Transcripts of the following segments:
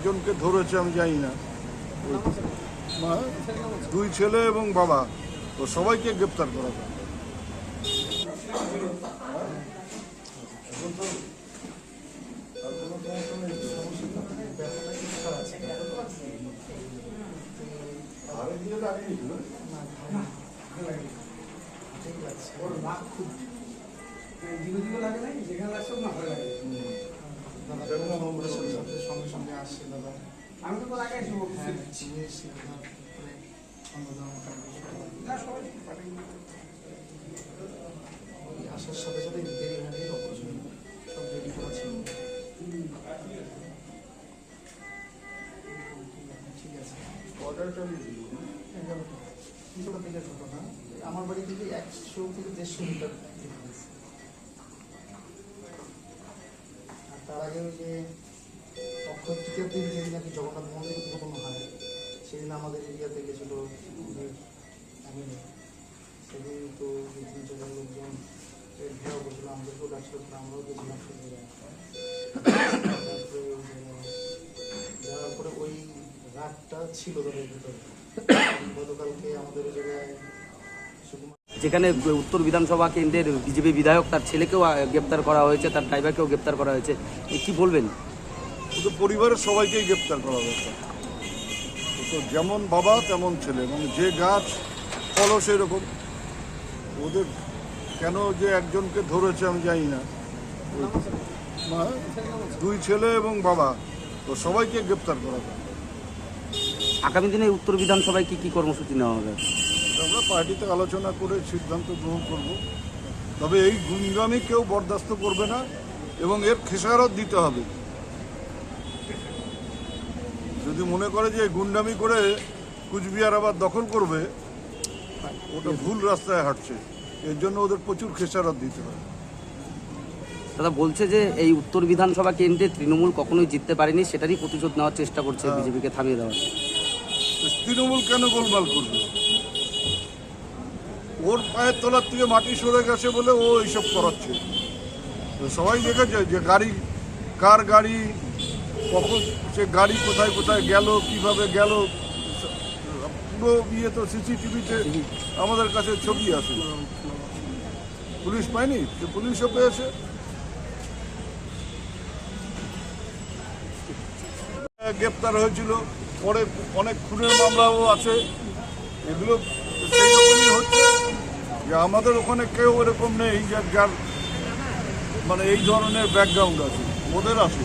একজনকে ধরেছে আমি জানি না। দুই ছেলে এবং বাবা। তো সবাইকে গ্রেপ্তার করা হবে সঙ্গে সঙ্গে আসছে দাদা আমি তো আগে এসে বলছি হ্যাঁ মানে আসার সাথে সাথে দেরি হয়নি অপারেশন সব রেডি করা ছিল ঠিক আছে অর্ডারটা এগারোটা আমার বাড়ি থেকে একশো থেকে দেড়শো মিটার তার আগে ওই যে অক্ষয় তৃতীয় দিন যেদিন নাকি জগন্নাথ মন্দির উদ্বোধন হয়, সেদিন আমাদের এরিয়াতে গেছিল সেদিন তো তিন জায়গার লোকজন ঘেরাও করছিল আমাদেরকেও ডাকছিল আমরাও গেছিলাম সে তারপরে ওই যাওয়ার পরে ওই রাগটা ছিল তাদের ভিতরে। গতকালকে আমাদের ওই জায়গায় যেখানে উত্তর বিধানসভা কেন্দ্রের বিজেপি বিধায়ক তার ছেলেকেও গ্রেপ্তার করা হয়েছে তার ড্রাইভারকেও গ্রেপ্তার করা হয়েছে। এ কি বলবেন? শুধু পরিবারের সবাইকেই গ্রেপ্তার করা দরকার তো যেমন বাবা তেমন ছেলে। মানে যে গাছ ফলও সেরকম। ওদের কেন যে একজনকে ধরেছে আমি জানি না। দুই ছেলে এবং বাবা তো সবাইকে গ্রেপ্তার করা আগামী দিনে উত্তর বিধানসভায় কি কি কর্মসূচি নেওয়া হবে? আমরা পার্টিতে আলোচনা করে সিদ্ধান্ত গ্রহণ করব। তবে এই গুন্ডামি কেউ বরদাস্ত করবে না এবং এর খেসারত দিতে হবে। যদি মনে করে যে গুন্ডামি করে কুচবিহার আবার দখল করবে ওটা ভুল রাস্তায় হাঁটছে। এর জন্য ওদের প্রচুর খেসারত দিতে হবে। দাদা বলছে যে এই উত্তর বিধানসভা কেন্দ্রে তৃণমূল কখনোই জিততে পারেনি সেটারই প্রতিশোধ নেওয়ার চেষ্টা করছে হ্যাঁ। বিজেপিকে থামিয়ে দেওয়ার। তৃণমূল কেন গোলমাল করবে? ওর পায়ের তলার থেকে মাটি সরে গেছে বলে ও এইসব করাচ্ছে। সবাই দেখেছে যে গাড়ি, কার গাড়ি, কখন সে গাড়ি কোথায় কোথায় গেল, কীভাবে গেল, পুরো ইয়ে তো সিসিটিভিতে আমাদের কাছে ছবি আছে। পুলিশ পায়নি? পুলিশও পেয়েছে। গ্রেপ্তার হয়েছিল। পরে অনেক খুনের মামলাও আছে। এগুলো যে আমাদের ওখানে কেউ এরকম নেই যার মানে এই ধরনের ব্যাকগ্রাউন্ড আছে। ওদের আছে।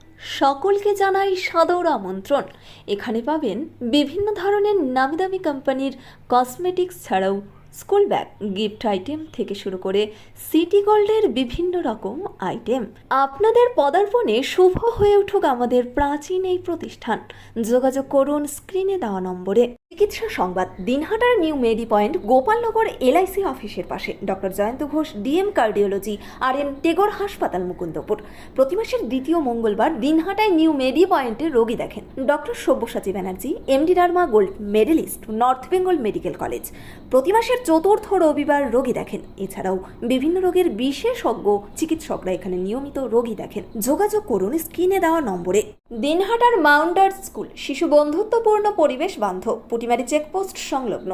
সকলকে জানাই সাদর আমন্ত্রণ। এখানে পাবেন বিভিন্ন ধরনের নামি দামি কোম্পানির কসমেটিক্স ছাড়াও স্কুল ব্যাগ, গিফট আইটেম থেকে শুরু করে সিটি গোল্ডের বিভিন্ন রকম আইটেম। আপনাদের পদার্পণে শুভ হয়ে উঠুক আমাদের প্রাচীন এই প্রতিষ্ঠান। যোগাযোগ করুন স্ক্রিনে দেওয়া নম্বরে। চিকিৎসা সংবাদ, দিনহাটার new medi point, Gopalnagar LIC অফিসের পাশে। Doctor Joyanta Ghosh, DM cardiology R N Tagore হাসপাতাল, মুকুন্দপুর। প্রতি মাসের দ্বিতীয় মঙ্গলবার দিনহাটায় নিউ মেডি পয়েন্টে রোগী দেখেন। Doctor Sabyasachi Banerjee, MD derma gold medalist, north Bengal medical college. প্রতি মাসের চতুর্থ রবিবার রোগী দেখেন। এছাড়াও বিভিন্ন রোগের বিশেষজ্ঞ চিকিৎসকরা এখানে নিয়মিত রোগী দেখেন। যোগাযোগ করুন স্ক্রিনে দেওয়া নম্বরে। দিনহাটার মাউন্টার স্কুল, শিশু বন্ধুত্বপূর্ণ পরিবেশ বান্ধব, পুটিমারি চেকপোস্ট সংলগ্ন।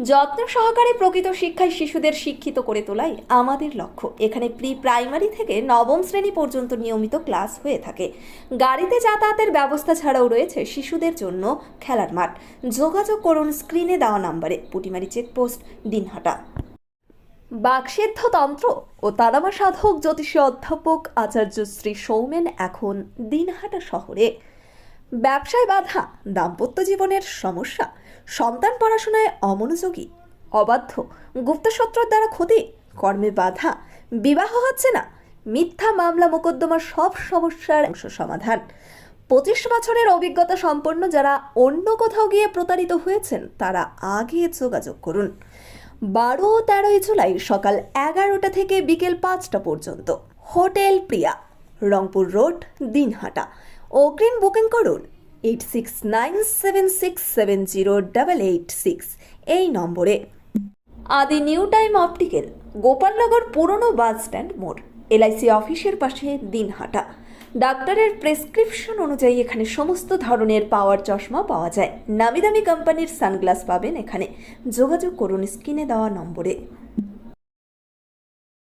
যত্ন সহকারে প্রকৃত শিক্ষায় শিশুদের শিক্ষিত করে তোলাই আমাদের লক্ষ্য। এখানে প্রি প্রাইমারি থেকে নবম শ্রেণি পর্যন্ত নিয়মিত ক্লাস হয়ে থাকে। গাড়িতে যাতায়াতের ব্যবস্থা ছাড়াও রয়েছে শিশুদের জন্য খেলার মাঠ। যোগাযোগ করুন স্ক্রিনে দেওয়া নাম্বারে, পুটিমারি চেকপোস্ট, দিনহাটা। বাকসিদ্ধ তন্ত্র ও তারামা সাধক জ্যোতিষী অধ্যাপক আচার্য শ্রী সৌমেন এখন দিনহাটা শহরে। ব্যবসায় বাধা, দাম্পত্য জীবনের সমস্যা সন্তান পড়াশোনায় অমনোযোগী, অবাধ্য গুপ্তশত্রুর দ্বারা ক্ষতি, কর্মে বাধা, বিবাহ হচ্ছে না, মিথ্যা মামলা মোকদ্দমার সব সমস্যার অংশ সমাধান। পঁচিশ বছরের অভিজ্ঞতা সম্পন্ন যারা অন্য কোথাও গিয়ে প্রতারিত হয়েছেন, তারা আগে যোগাযোগ করুন। বারো তেরোই জুলাই সকাল এগারোটা থেকে বিকেল পাঁচটা পর্যন্ত। Hotel Priya, Rangpur road, Dinhata. অগ্রিম বুকিং করুন eight six nine seven six seven zero double eight six এই নম্বরে। আদি নিউ টাইম অপটিক্যাল, গোপালনগর পুরনো বাস স্ট্যান্ড মোড়, এলআইসি অফিসের পাশে দিনহাটা। ডাক্তারের প্রেসক্রিপশন অনুযায়ী এখানে সমস্ত ধরনের পাওয়ার চশমা পাওয়া যায়। নামি দামি কোম্পানির সানগ্লাস পাবেন এখানে। যোগাযোগ করুন স্ক্রিনে দেওয়া নম্বরে।